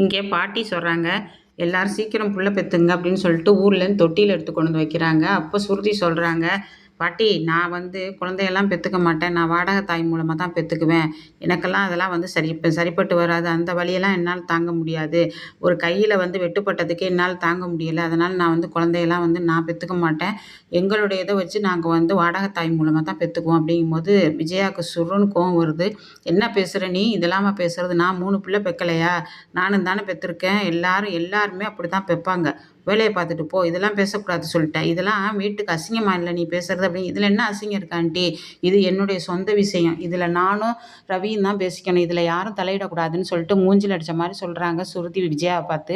இங்கே பாட்டி சொல்கிறாங்க எல்லாரும் சீக்கிரம் புள்ள பெற்றுங்க அப்படின்னு சொல்லிட்டு ஊர்லேருந்து தொட்டியில் எடுத்து கொண்டு வந்து வைக்கிறாங்க. அப்போ சுருதி சொல்கிறாங்க பாட்டி நான் வந்து குழந்தையெல்லாம் பெற்றுக்க மாட்டேன். நான் வாடகை தாய் மூலமாக தான் பெற்றுக்குவேன் எனக்கெல்லாம் அதெல்லாம் வந்து சரி இப்போ சரிப்பட்டு வராது. அந்த வழியெல்லாம் என்னால் தாங்க முடியாது. ஒரு கையில் வந்து வெட்டுப்பட்டதுக்கே என்னால் தாங்க முடியலை. அதனால் நான் வந்து குழந்தையெல்லாம் வந்து நான் பெற்றுக்க மாட்டேன். எங்களுடைய இதை வச்சு நாங்கள் வந்து வாடகை தாய் மூலமாக தான் பெற்றுக்குவோம் அப்படிங்கும்போது விஜயாவுக்கு சுருன்னு கோவம் வருது. என்ன பேசுகிற நீ? இதெல்லாமா பேசுகிறது நான் மூணு பிள்ளை பெக்கலையா? நானும் தானே பெற்றிருக்கேன் எல்லாரும் எல்லாருமே அப்படி தான் பெப்பாங்க. வேலையை பார்த்துட்டு போ இதெல்லாம் பேசக்கூடாது சொல்லிட்டேன். இதெல்லாம் வீட்டுக்கு அசிங்கமாக இல்லை நீ பேசுகிறது அப்படி இதில் என்ன அசிங்கம் இருக்காண்டி இது என்னுடைய சொந்த விஷயம். இதில் நானும் ரவியும் தான் பேசிக்கணும். இதில் யாரும் தலையிடக்கூடாதுன்னு சொல்லிட்டு மூஞ்சில் அடித்த மாதிரி சொல்கிறாங்க சுருதி விஜயாவை பார்த்து.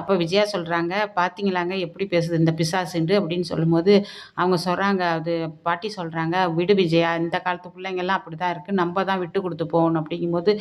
அப்போ விஜயா சொல்கிறாங்க பார்த்தீங்களாங்க எப்படி பேசுது இந்த பிசாசுண்டு? அப்படின்னு சொல்லும்போது அவங்க சொல்கிறாங்க அது பாட்டி சொல்கிறாங்க விடு விஜயா இந்த காலத்து பிள்ளைங்கள்லாம் அப்படி தான் இருக்குது நம்ம தான் விட்டு கொடுத்து போகணும். அப்படிங்கும்போது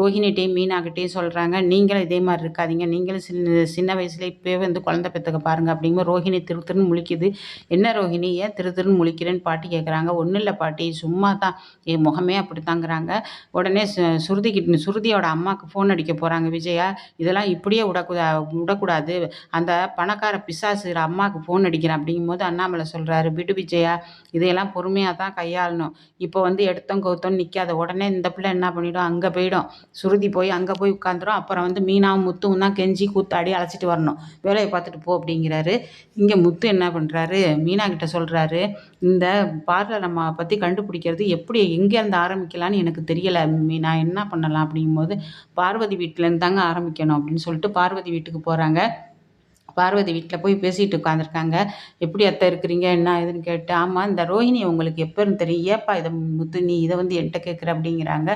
ரோஹிணிட்டையும் மீனாக்கிட்டையும் சொல்கிறாங்க நீங்களும் இதே மாதிரி இருக்காதிங்க. நீங்களும் சின்ன சின்ன வயசுல இப்போவே வந்து குழந்தை எடுத்துக்க பாருங்க. அப்படிங்கும்போது ரோஹிணி திரு திருன்னு முழிக்குது. என்ன ரோஹிணி? ஏன் திரு திருன்னு முழிக்கிறேன்னு பாட்டி கேட்குறாங்க ஒன்றும் இல்லை பாட்டி. சும்மா தான் என் முகமே அப்படி தாங்கிறாங்க உடனே சுருதி கிட்ட சுருதியோட அம்மாவுக்கு ஃபோன் அடிக்க போகிறாங்க விஜயா இதெல்லாம் இப்படியே விடக்கூடா விடக்கூடாது அந்த பணக்கார பிசாசு அம்மாவுக்கு ஃபோன் அடிக்கிறேன். அப்படிங்கும்போது அண்ணாமலை சொல்கிறாரு விடு விஜயா இதையெல்லாம் பொறுமையாக தான் கையாளணும். இப்போ வந்து எடுத்தோம் கவுத்தோம் நிற்காத உடனே இந்த பிள்ளை என்ன பண்ணிவிடும் அங்கே போயிடும். சுருதி போய் அங்கே போய் உட்காந்துரும் அப்புறம் வந்து மீனாவும் முத்துவும் தான் கெஞ்சி கூத்தாடி அழைச்சிட்டு வரணும். வேலையை பார்த்துட்டு போ. அப்படிங்கிறாரு. இங்கே முத்து என்ன பண்ணுறாரு மீனா கிட்ட சொல்கிறாரு இந்த பார்லர் நம்ம பற்றி கண்டுபிடிக்கிறது எப்படி எங்கேருந்து ஆரம்பிக்கலான்னு எனக்கு தெரியலை மீனா. என்ன பண்ணலாம்? அப்படிங்கும்போது பார்வதி வீட்டிலேருந்து தாங்க ஆரம்பிக்கணும் அப்படின்னு சொல்லிட்டு பார்வதி வீட்டுக்கு போகிறாங்க பார்வதி வீட்டில் போய் பேசிகிட்டு உட்காந்துருக்காங்க எப்படி அத்தை இருக்கிறீங்க? என்ன ஏதுன்னு கேட்டு ஆமாம் இந்த ரோஹிணி உங்களுக்கு எப்போ தெரியும். ஏப்பா இதை முத்து நீ இதை வந்து என்கிட்ட கேட்குற? அப்படிங்கிறாங்க.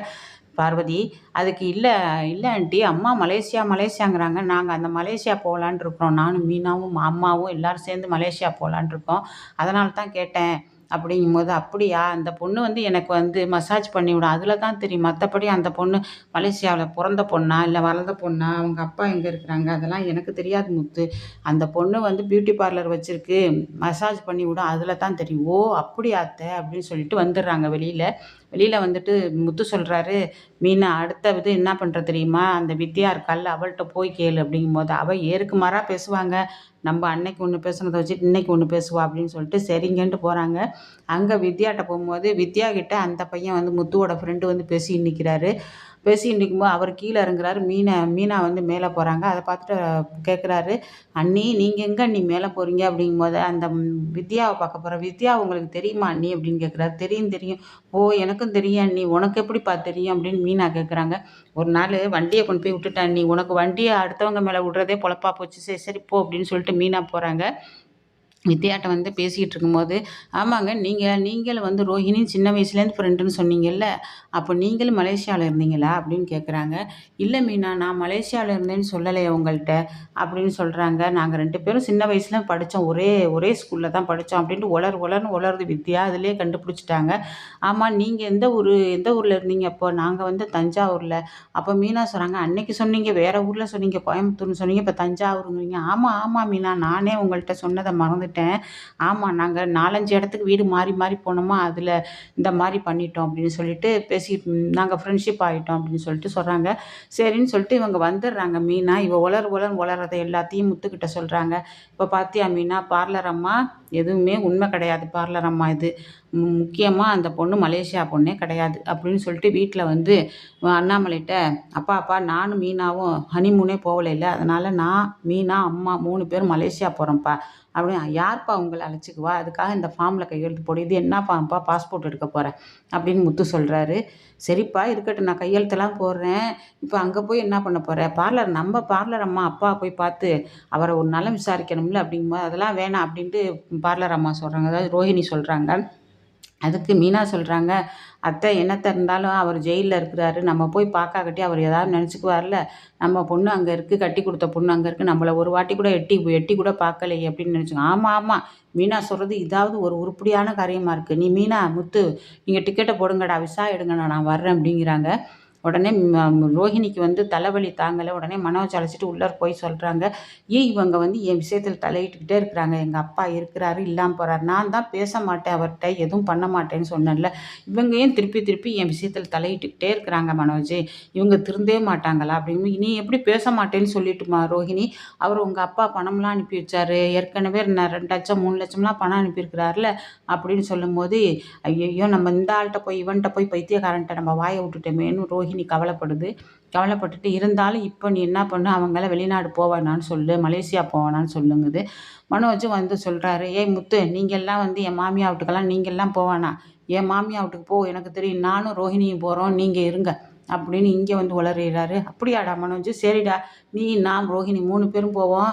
பார்வதி அதுக்கு இல்லை இல்லை ஆண்டி அம்மா மலேசியா மலேசியாங்கிறாங்க. நாங்கள் அந்த மலேசியா போகலான் இருக்கிறோம். நானும் மீனாவும் அம்மாவும் எல்லாரும் சேர்ந்து மலேசியா போகலான் இருக்கோம். அதனால தான் கேட்டேன். அப்படிங்கும்போது அப்படியா? அந்த பொண்ணு வந்து எனக்கு வந்து மசாஜ் பண்ணிவிடும் அதில் தான் தெரியும். மற்றபடி அந்த பொண்ணு மலேசியாவில் பிறந்த பொண்ணா இல்லை வளர்ந்த பொண்ணா அவங்க அப்பா எங்கே இருக்கிறாங்க? அதெல்லாம் எனக்கு தெரியாது முத்து. அந்த பொண்ணு வந்து பியூட்டி பார்லர் வச்சுருக்கு. மசாஜ் பண்ணி விடும். அதில் தான் தெரியும். ஓ அப்படி அத்தை? அப்படின்னு சொல்லிட்டு வந்துடுறாங்க வெளியில். வெளியில் வந்துட்டு முத்து சொல்கிறாரு மீனா அடுத்த இது என்ன பண்ணுற தெரியுமா? அந்த வித்யா இருக்கால்ல அவள்கிட்ட போய் கேளு அப்படிங்கும்போது அவள் ஏறுக்கு மாறாக பேசுவாங்க. நம்ம அன்னைக்கு ஒன்று பேசுனதை வச்சுட்டு இன்னைக்கு ஒன்று பேசுவா அப்படின்னு சொல்லிட்டு சரிங்கன்ட்டு போகிறாங்க அங்கே வித்யாட்ட போகும்போது வித்யா கிட்ட அந்த பையன் வந்து முத்துவோட ஃப்ரெண்டு வந்து பேசி நிற்கிறாரு பேசிகிட்டு இருக்கும்போது அவர் கீழே இறங்குறாரு. மீனை மீனா வந்து மேலே போகிறாங்க அதை பார்த்துட்டு கேட்குறாரு அண்ணி நீங்கள் எங்கே அண்ணி மேலே போகிறீங்க அப்படிங்கும்போது அந்த வித்யாவை பார்க்க போகிற வித்யா உங்களுக்கு தெரியுமா அண்ணி? அப்படின்னு கேட்குறாரு தெரியும் தெரியும். ஓ எனக்கும் தெரியும் அண்ணி. உனக்கு எப்படிப்பா தெரியும்? அப்படின்னு மீனா கேட்குறாங்க ஒரு நாள் வண்டியை கொண்டு போய் விட்டுட்டேன் அண்ணி. உனக்கு வண்டியை அடுத்தவங்க மேலே விடுறதே பொழப்பா போச்சு. சரி சரி போ அப்படின்னு சொல்லிட்டு மீனா போகிறாங்க வித்யாட்ட வந்து பேசிக்கிட்டு இருக்கும்போது ஆமாங்க நீங்கள் நீங்களும் வந்து ரோஹிணி சின்ன வயசுலேருந்து ஃப்ரெண்டுன்னு சொன்னீங்கல்ல அப்போ நீங்களும் மலேசியாவில் இருந்தீங்களா? அப்படின்னு கேட்குறாங்க இல்லை மீனா நான் மலேசியாவில் இருந்தேன்னு சொல்லலையே உங்கள்கிட்ட அப்படின்னு சொல்கிறாங்க நாங்கள் ரெண்டு பேரும் சின்ன வயசுல படித்தோம் ஒரே ஒரே ஸ்கூலில் தான் படித்தோம் அப்படின்ட்டு ஒளர் ஒளர்னு ஒளர்றது வித்யா அதிலே கண்டுபிடிச்சிட்டாங்க. ஆமாம் நீங்கள் எந்த ஊர் எந்த ஊரில் இருந்தீங்க அப்போ? நாங்கள் வந்து தஞ்சாவூரில். அப்போ மீனா சொல்கிறாங்க அன்னைக்கு சொன்னீங்க வேறு ஊரில் சொன்னீங்க கோயம்புத்தூர்னு சொன்னீங்க இப்போ தஞ்சாவூருங்கிறீங்க. ஆமாம் ஆமாம் மீனா நானே உங்கள்கிட்ட சொன்னதை மறந்து மறந்துட்டேன் ஆமாம் நாங்கள் நாலஞ்சு இடத்துக்கு வீடு மாறி மாறி போனோமா அதில் இந்த மாதிரி பண்ணிட்டோம் அப்படின்னு சொல்லிட்டு பேசி நாங்கள் ஃப்ரெண்ட்ஷிப் ஆகிட்டோம் அப்படின்னு சொல்லிட்டு சொல்கிறாங்க சரின்னு சொல்லிட்டு இவங்க வந்துடுறாங்க. மீனா இவ உலர் உலர் உலர்றதை எல்லாத்தையும் முத்துக்கிட்ட சொல்கிறாங்க இப்போ பார்த்தியா மீனா பார்லர் அம்மா எதுவுமே உண்மை கிடையாது. பார்லர் அம்மா இது. முக்கியமாக அந்த பொண்ணு மலேசியா பொண்ணே கிடையாது. அப்படின்னு சொல்லிட்டு வீட்டில் வந்து அண்ணாமலைகிட்ட அப்பா அப்பா நானும் மீனாவும் ஹனிமூனே போகலை இல்லை. அதனால் நான் மீனா அம்மா மூணு பேரும் மலேசியா போகிறோம்ப்பா அப்படின்னு யார்ப்பா உங்களை அழைச்சிக்குவா அதுக்காக இந்த ஃபார்மில் கையெழுத்து போடு. இது என்ன ஃபார்ம்ப்பா பாஸ்போர்ட் எடுக்க போகிறேன் அப்படின்னு முத்து சொல்கிறாரு சரிப்பா இருக்கட்டும். நான் கையெழுத்தெல்லாம் போடுறேன். இப்போ அங்கே போய் என்ன பண்ண போகிறேன் பார்லர் நம்ம பார்லர் அம்மா அப்பா போய் பார்த்து அவரை ஒரு நலம் விசாரிக்கணும்ல அப்படிங்கும்போது அதெல்லாம் வேணாம் அப்படின்ட்டு பார்லர் அம்மா சொல்கிறாங்க அதாவது ரோஹிணி சொல்கிறாங்க அதுக்கு மீனா சொல்கிறாங்க அத்தை என்னத்தை இருந்தாலும் அவர் ஜெயிலில் இருக்கிறாரு. நம்ம போய் பார்க்காக்கட்டி அவர் ஏதாவது நினச்சிக்குவார்ல. நம்ம பொண்ணு அங்கே இருக்குது கட்டி கொடுத்த பொண்ணு அங்கே இருக்குது நம்மளை ஒரு வாட்டி கூட எட்டி எட்டி கூட பார்க்கலையே அப்படின்னு நினச்சிக்கோ ஆமாம் ஆமாம் மீனா சொல்கிறது இதாவது ஒரு உருப்படியான காரியமாக இருக்குது நீ மீனா முத்து நீங்கள் டிக்கெட்டை போடுங்கடா. விசா எடுங்கண்ணா நான் வர்றேன் அப்படிங்கிறாங்க. உடனே ரோஹிணிக்கு வந்து தலைவலி தாங்கலை. உடனே மனோஜ் அழைச்சிட்டு உள்ளார போய் சொல்கிறாங்க ஏன் இவங்க வந்து என் விஷயத்தில் தலையிட்டுக்கிட்டே இருக்கிறாங்க. எங்கள் அப்பா இருக்கிறாரு இல்லாமல் போகிறாரு நான் தான் பேச மாட்டேன் அவர்கிட்ட எதுவும் பண்ண மாட்டேன்னு சொன்னேன்ல. இவங்க ஏன் திருப்பி திருப்பி என் விஷயத்தில் தலையிட்டுக்கிட்டே இருக்கிறாங்க மனோஜ்? இவங்க திருந்தே மாட்டாங்களா? அப்படின்னு நீ எப்படி பேச மாட்டேன்னு சொல்லிட்டுமா ரோஹிணி. அவர் உங்கள் அப்பா பணம்லாம் அனுப்பி வச்சாரு. ஏற்கனவே நான் ரெண்டு லட்சம் மூணு லட்சம்லாம் பணம் அனுப்பியிருக்கிறாருல அப்படின்னு சொல்லும்போது ஐயோ நம்ம இந்த ஆள்கிட்ட போய் இவன்கிட்ட போய் பைத்தியக்காரன்ட்ட நம்ம வாயை விட்டுட்டோமேன்னு ரோஹிணி கவலைப்படுது. கவலைப்பட்டுட்டு இருந்தாலும் இப்போ நீ என்ன பண்ணு? அவங்கள வெளிநாடு போவேனான்னு சொல்லு. மலேசியா போவேனான்னு சொல்லுங்குது. மனோஜும் வந்து சொல்கிறாரு ஏய் முத்து நீங்கள்லாம் வந்து என் மாமியா வீட்டுக்கெல்லாம் நீங்கள்லாம் போவானா என் மாமியா வீட்டுக்கு போ எனக்கு தெரியும் நானும் ரோஹிணியும் போகிறோம் நீங்கள் இருங்க. அப்படின்னு இங்கே வந்து உளறிறாரு அப்படியாடா மனோஜ் சரிடா. நீ நான் ரோஹிணி மூணு பேரும் போவோம்.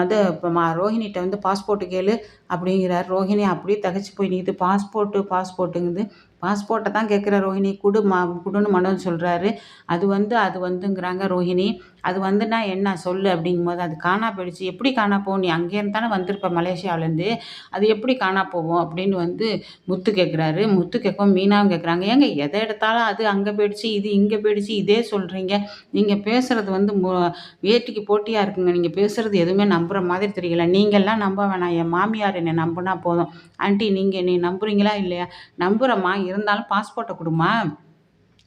அது இப்போ மா ரோஹிணிகிட்ட வந்து பாஸ்போர்ட்டு கேளு. அப்படிங்கிறார். ரோஹிணி அப்படியே தகச்சு போய் நிற்குது பாஸ்போர்ட்டு பாஸ்போர்ட்டுங்குது பாஸ்போர்ட்டை தான் கேட்குற ரோஹிணி. குடு மா குடுன்னு மனோஜ் சொல்கிறாரு அது வந்து அது வந்துங்கிறாங்க ரோஹிணி. அது வந்துன்னா என்ன சொல்லு அப்படிங்கும்போது அது காணா போயிடுச்சு. எப்படி காணா போகும்? நீ அங்கேருந்து தானே வந்திருப்ப மலேசியாவிலேருந்து. அது எப்படி காணா போவோம் அப்படின்னு வந்து முத்து கேட்குறாரு. முத்து கேட்கும் மீனாவும் கேட்குறாங்க. ஏங்க எதை எடுத்தாலும் அது அங்கே போயிடுச்சு இது இங்கே போயிடுச்சு இதே சொல்கிறீங்க நீங்கள் பேசுகிறது வந்து வேட்டிக்கு போட்டியாக இருக்குங்க. நீங்கள் பேசுகிறது எதுவுமே நம்புகிற மாதிரி தெரியல. நீங்கள்லாம் நம்ப வேணாம். என் மாமியார் என்னை நம்பினா போதும். ஆண்டி நீங்கள் நீ நம்புறீங்களா இல்லையா? நம்புகிறம்மா இருந்தாலும் பாஸ்போர்ட்டை கொடுமா?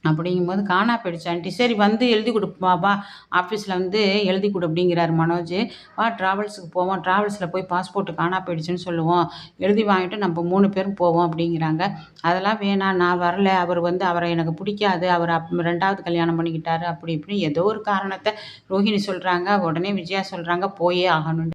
அப்படிங்கும்போது காணா போயிடுச்சு சரி வந்து எழுதி கொடுப்பாப்பா வா ஆஃபீஸில் வந்து எழுதி கொடு அப்படிங்கிறாரு மனோஜ். வா ட்ராவல்ஸுக்கு போவோம். ட்ராவல்ஸில் போய் பாஸ்போர்ட்டு காணா போயிடுச்சுன்னு சொல்லுவோம். எழுதி வாங்கிட்டு நம்ம மூணு பேரும் போவோம் அப்படிங்கிறாங்க. அதெல்லாம் வேணாம் நான் வரல. அவர் வந்து அவரை எனக்கு பிடிக்காது. அவர் அப் ரெண்டாவது கல்யாணம் பண்ணிக்கிட்டாரு. அப்படி இப்படி ஏதோ ஒரு காரணத்தை ரோஹிணி சொல்கிறாங்க உடனே விஜயா சொல்கிறாங்க போயே ஆகணும்.